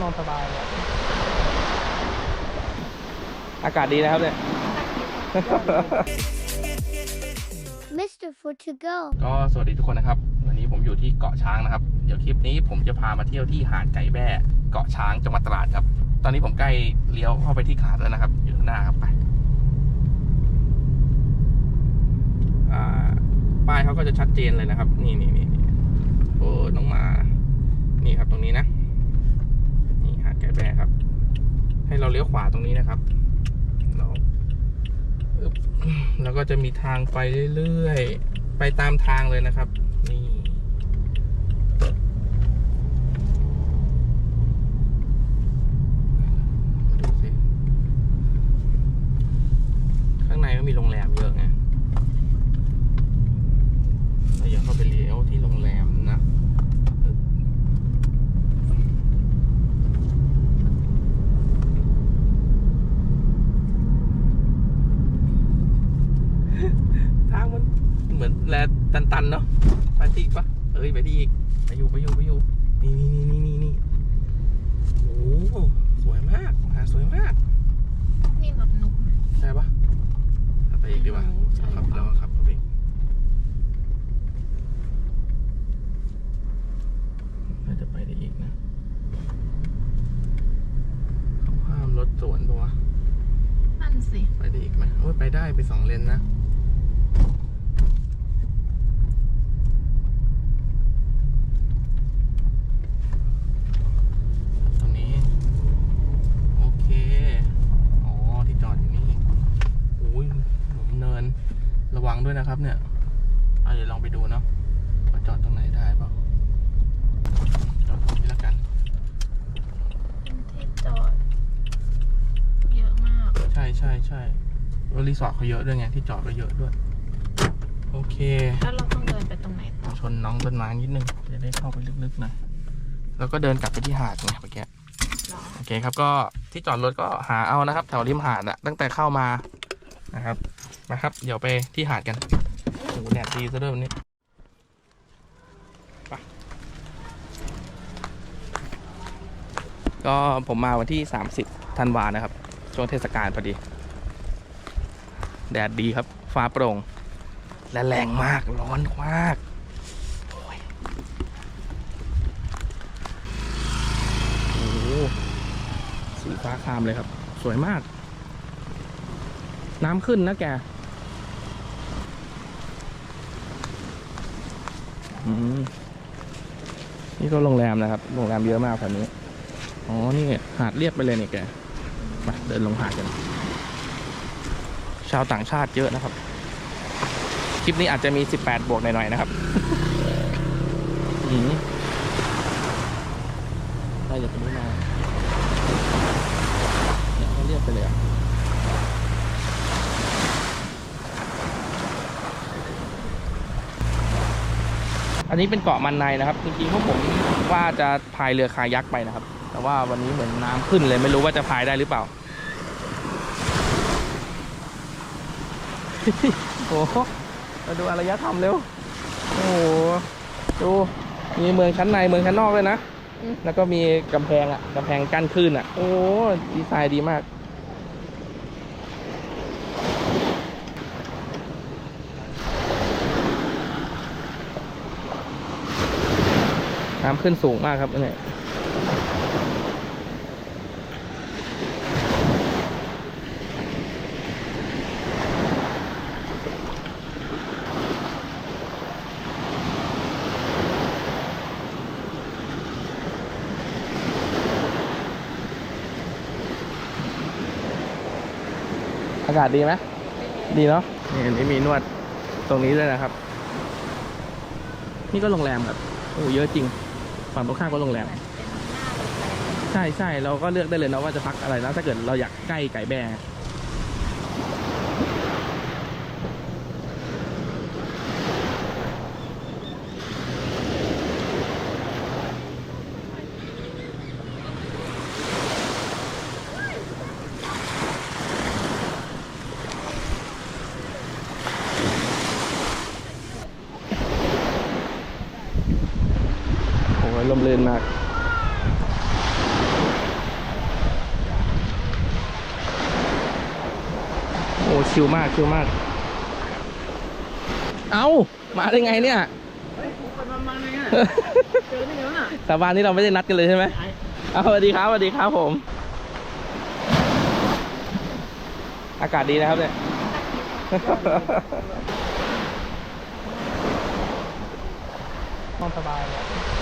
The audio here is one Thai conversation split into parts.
นอนสบายเลยอากาศดีนะครับเนี่ย Mr. For to go. ก็สวัสดีทุกคนนะครับ วันนี้ผมอยู่ที่เกาะช้างนะครับ เดี๋ยวคลิปนี้ผมจะพามาเที่ยวที่หาดไก่แบ้เกาะช้างจังหวัดตราดครับ ตอนนี้ผมใกล้เลี้ยวเข้าไปที่หาดแล้วนะครับ อยู่ข้างหน้าครับไปอ่าป้ายเขาก็จะชัดเจนเลยนะครับ นี่นี่นี่นี่โอ้น้องหมา นี่ครับตรงนี้นะนี่หาดไก่ แบ้ครับ ให้เราเลี้ยวขวาตรงนี้นะครับเราแล้วก็จะมีทางไปเรื่อยๆ ไปตามทางเลยนะครับ นี่ข้างในก็มีโรงแรมเยอะไงเราอยากเข้าไปเลี้ยวที่โรงแรมนะ ทางมันเหมือนแลตั นๆเนาะไปที่อีกปะเอ้ยไปที่อีกไปอยู่ไปอยู่ไปอยู่นี่นี่นี่นี่นี่โอ้โหสวยมากหาดสวยมากนี่รถหนุกใช่ปะเอาไปอีกดีกว่าไม่รู้ใช่ครับเปล่าแล้วก็ขับเข้าไปอีกน่าจะไปได้อีกนะเขาห้ามรถสวนปะวะนั่นสิไปได้อีกไหมโอ้ยไปได้ไปสองเลนนะ ตรงนี้ โอเค อ๋อ ที่จอดอยู่นี่โอ้ยหลุมเนิน ระวังด้วยนะครับเนี่ยเอาเดี๋ยวลองไปดูเนาะว่าจอดตรงไหนได้เปล่าจอดตรงนี้แล้วกันที่จอด เยอะมาก ใช่ใช่ใช่แล้วรีสอร์ทเขาเยอะด้วยไงที่จอดก็เยอะด้วย โอเค แล้วเราต้องเดินไปตรงไหนต่อชนน้องต้นไม้นิดนึงจะได้เข้าไปลึกๆหน่อยแล้วก็เดินกลับไปที่หาดไงเมื่อกี้หรอโอเคครับก็ที่จอดรถก็หาเอานะครับ แถวริมหาดอะตั้งแต่เข้ามา นะครับมาครับ เดี๋ยวไปที่หาดกันโอ้โหแดดดีซะด้วยวันนี้ก็ผมมาวันที่ 30ธันวานะครับ ช่วงเทศกาลพอดี แดดดีครับ ฟ้าโปร่ง และแรงมาก ร้อนมากโอ้ยโอ้สีฟ้าครามเลยครับ สวยมาก น้ำขึ้นนะแกอืมนี่ก็โรงแรมนะครับ โรงแรมเยอะมากแถวนี้ อ๋อ นี่หาดเรียบไปเลยนี่แกมาเดินลงหาดกัน ชาวต่างชาติเยอะนะครับ คลิปนี้อาจจะมี 18 บวกหน่อยๆนะครับอืมได้จากตรงนี้มาเนี่ยก็เรียกไปเลยอะ อันนี้เป็นเกาะมันในนะครับ จริงๆพวกผมว่าจะพายเรือคายักไปนะครับ แต่ว่าวันนี้เหมือนน้ำขึ้นเลยไม่รู้ว่าจะพายได้หรือเปล่า โอ้โหมาดูอารยธรรมเร็ว โอ้โห ดู มีเมืองชั้นในเมืองชั้นนอกเลยนะ แล้วก็มีกำแพงอะกำแพงกั้นคลื่นอะโอ้โหดีไซน์ดีมาก น้ำขึ้นสูงมากครับเนี่ยอากาศดีไหมดีเนาะนี่อันนี้มีนวดตรงนี้ด้วยนะครับ นี่ก็โรงแรมครับ โอ้เยอะจริง ฝั่งตรงข้ามก็โรงแรมใช่ใช่เราก็เลือกได้เลยนะว่าจะพักอะไรนะถ้าเกิดเราอยากใกล้ไก่แบ ลื่มาก โอ้ชิวมากชิวมาก เอามาได้ไงเนี่ยสาบานนี่เราไม่ได้นัดกันเลยใช่ไหมเอาสวัสดีครับสวัสดีครับผม อากาศดีนะครับเนี่ยนอนสบายเลย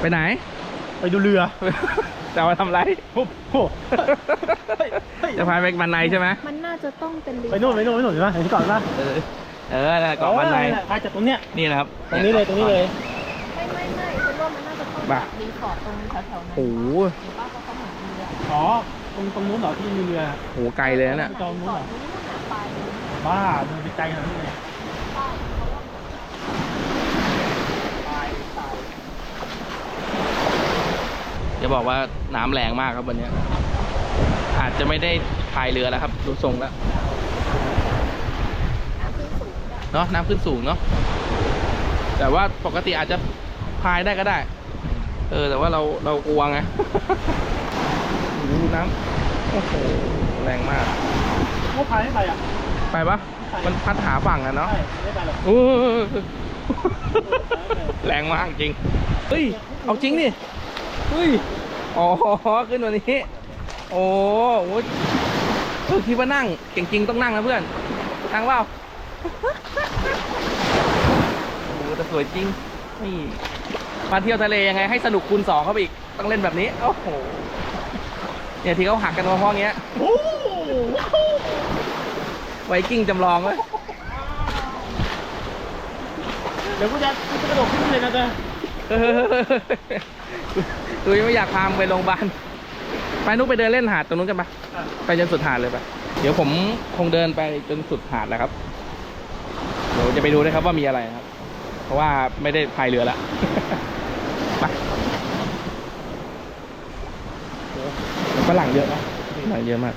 ไปไหน ไปดูเรือ จะมาทำไรโอ้โหจะพาไปบันไนใช่ไหมมันน่าจะต้องเป็นไปนู่นไปนู่นไปนู่นเห็นไหมเห็นที่เก่อนปะเออเออนั่นแหละเกาะบันไนไปจากตรงเนี้ยนี่นะครับ ตรงนี้เลยตรงนี้เลยไม่ไม่ไม่ฉันว่ามันน่าจะต้องบ้า รีสอร์ทตรงแถวๆนั้นโอ้โหหรือว่าเขาต้องเหมือนเรืออ๋อตรงตรงนู้นเหรอที่มีเรือโหไกลเลยนะเนี่ยตรงนู้นสอเหรดอนี้มันหนาไปบ้าเดินไปไกลขนาดนี้เลยตายตาย จะบอกว่าน้ำแรงมากครับวันเนี้ยอาจจะไม่ได้พายเรือแล้วครับดูทรงแล้วเนาะน้ำขึ้นสูงเนาะแต่ว่าปกติอาจจะพายได้ก็ได้ เออ แต่ว่าเราเรากลัวไงโอ้โหดูน้ำโอ้โหแรงมากพวกพายไม่ไปอะไปปะมันพัดหาฝั่งอะเนาะใช่ไม่ไปหรอกโอ้ยแรงมากจริงเฮ้ยเอาจริงดิ เฮ้ย อ๋อ ขึ้นวันนี้ โอ้โหเออคิดว่านั่งเก่งจริงต้องนั่งนะเพื่อน นั่งเปล่าโอ้แต่สวยจริง นี่ มาเที่ยวทะเลยังไงให้สนุกคูณสองเข้าไปอีก ต้องเล่นแบบนี้ โอ้โห เนี่ยที่เขาหักกันมาพองเงี้ยไวกิ้งจำลองเลยเดี๋ยวกูจะกูจะกระโดดขึ้นเลยนะเจ้เออ ดูยังไม่อยากพามไปโรงพยาบาลไปนุกไปเดินเล่นหาดตรงนู้นกันปะไปจนสุดหาดเลยปะเดี๋ยวผมคงเดินไปจนสุดหาดแหละครับ เดี๋ยวจะไปดูนะครับว่ามีอะไรครับ เพราะว่าไม่ได้พายเรือละไปโอ้โหฝรั่งเยอะนะฝรั่งเยอะมาก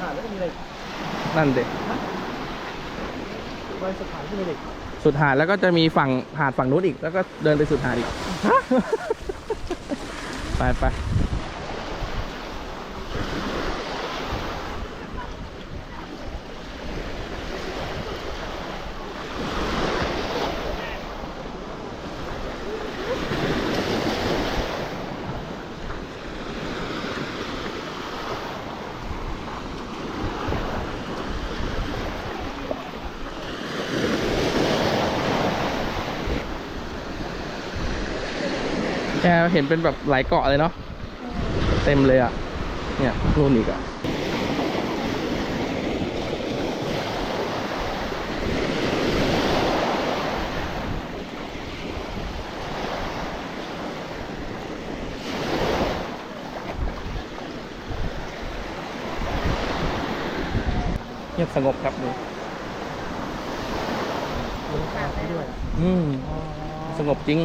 หาดแล้วก็มีอะไร นั่นเด็ไปสถานที่เด็กสุดหาดแล้วก็จะมีฝั่งหาดฝั่งนู้นอีก แล้วก็เดินไปสุดหาดอีก ไปไป แกเห็นเป็นแบบหลายเกาะเลยเนาะเต็มเลยอะ เนี่ยนู่นอีกอะเงียบสงบครับดูด้วยอืม สงบจริง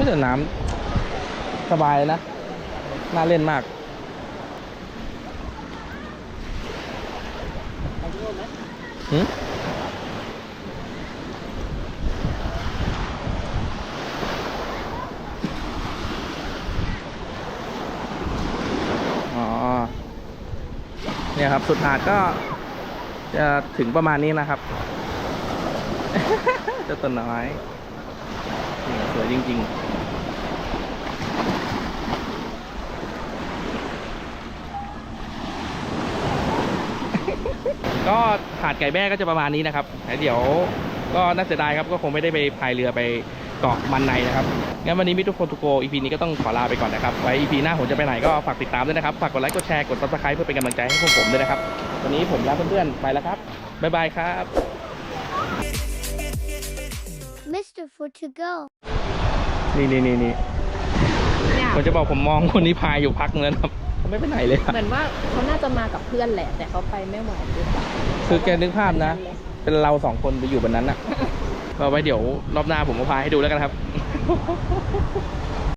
ก็แต่น้ำสบายนะ น่าเล่นมากหืมอ๋อเนี่ยครับ สุดหาดก็จะถึงประมาณนี้นะครับเจ้าต้นน้อยนี่สวยจริง ๆ ก็หาดไก่แบ้ก็จะประมาณนี้นะครับแล้วเดี๋ยวก็น่าเสียดายครับก็คงไม่ได้ไปพายเรือไปเกาะมันในนะครับ งั้นวันนี้มิทุกคนทุกโกอีพีนี้ก็ต้องขอลาไปก่อนนะครับ ไว้อีพีหน้าผมจะไปไหนก็ฝากติดตามด้วยนะครับ ฝากกดไลค์ กดแชร์ กด subscribe เพื่อเป็นกำลังใจให้พวกผมด้วยนะครับ วันนี้ผมลาเพื่อนๆไปแล้วครับ บ๊ายบายครับ Mr. For to go. นี่นี่นี่นี่เนี่ยผมจะบอกผมมองคนนี้พายอยู่พักนึงแล้วนะครับเขา ไม่ไปไหนเลยอะเหมือนว่าเขาน่าจะมากับเพื่อนแหละ แต่เขาไปไม่ไหวหรือเปล่าคือแกนึกภาพนะ เป็นเราสองคนไปอยู่บนนั้นอะก็ไว้เดี๋ยวรอบหน้าผมมาพาให้ดูแล้วกันครับ